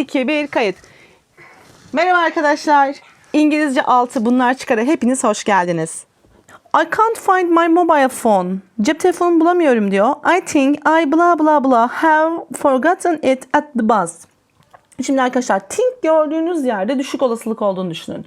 2, 1 kayıt. Merhaba arkadaşlar. İngilizce 6 bunlar çıkara hepiniz hoş geldiniz. I can't find my mobile phone. Cep telefonumu bulamıyorum diyor. I think I blah blah blah have forgotten it at the bus. Şimdi arkadaşlar think gördüğünüz yerde düşük olasılık olduğunu düşünün.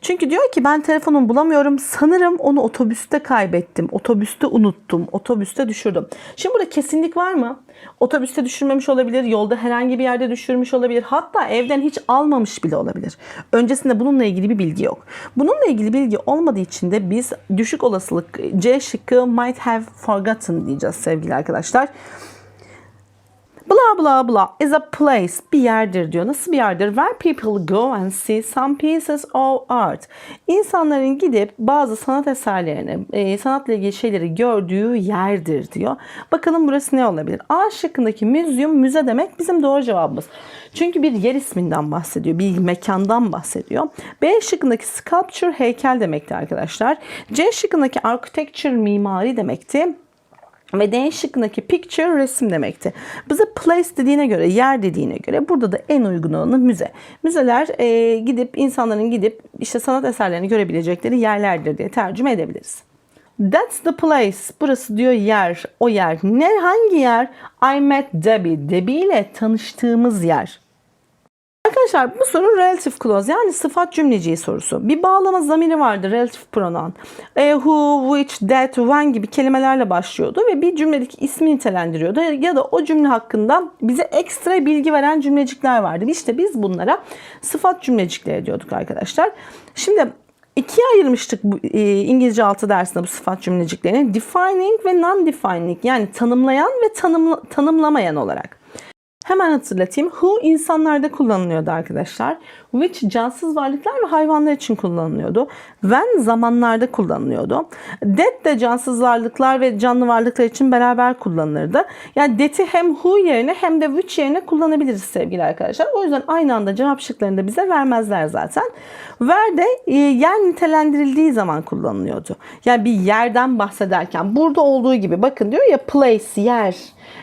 Çünkü diyor ki ben telefonumu bulamıyorum. Sanırım onu otobüste kaybettim. Otobüste unuttum. Otobüste düşürdüm. Şimdi burada kesinlik var mı? Otobüste düşürmemiş olabilir. Yolda herhangi bir yerde düşürmüş olabilir. Hatta evden hiç almamış bile olabilir. Öncesinde bununla ilgili bir bilgi yok. Bununla ilgili bilgi olmadığı için de biz düşük olasılık C şıkkı might have forgotten diyeceğiz sevgili arkadaşlar. Blah blah blah is a place bir yerdir diyor. Nasıl bir yerdir? Where people go and see some pieces of art. İnsanların gidip bazı sanat eserlerini, e, sanatla ilgili şeyleri gördüğü yerdir diyor. Bakalım burası ne olabilir? A şıkkındaki museum müze demek bizim doğru cevabımız. Çünkü bir yer isminden bahsediyor, bir mekandan bahsediyor. B şıkkındaki sculpture heykel demekti arkadaşlar. C şıkkındaki architecture mimari demekti. Ve D şıkkındaki picture resim demekti. Bize place dediğine göre, yer dediğine göre burada da en uygun olanı müze. Müzeler e, gidip insanların gidip işte sanat eserlerini görebilecekleri yerlerdir diye tercüme edebiliriz. That's the place. Burası diyor yer, o yer. Ne hangi yer? I met Debbie. Debbie ile tanıştığımız yer. Arkadaşlar bu soru relative clause yani sıfat cümleciği sorusu. Bir bağlama zamiri vardı relative pronoun. E, who, which, that, when gibi kelimelerle başlıyordu ve bir cümledeki ismi nitelendiriyordu. Ya da o cümle hakkında bize ekstra bilgi veren cümlecikler vardı. İşte biz bunlara sıfat cümlecikleri diyorduk arkadaşlar. Şimdi ikiye ayırmıştık bu e, İngilizce 6 dersinde bu sıfat cümleciklerini. Defining ve non-defining yani tanımlayan ve tanımla, tanımlamayan olarak. Hemen hatırlatayım. Who insanlarda kullanılıyordu arkadaşlar. Which cansız varlıklar ve hayvanlar için kullanılıyordu. When zamanlarda kullanılıyordu. That de cansız varlıklar ve canlı varlıklar için beraber kullanılırdı. Yani that'i hem who yerine hem de which yerine kullanabiliriz sevgili arkadaşlar. O yüzden aynı anda cevap şıklarını da bize vermezler zaten. Where de e, yer nitelendirildiği zaman kullanılıyordu. Yani bir yerden bahsederken burada olduğu gibi bakın diyor ya place yer.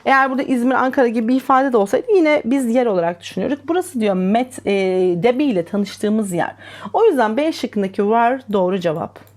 Eğer burada İzmir, Ankara gibi bir ifade de olsaydı yine biz yer olarak düşünüyorduk. Burası diyor Met, e, Debbie ile tanıştığımız yer. O yüzden B şıkkındaki var doğru cevap.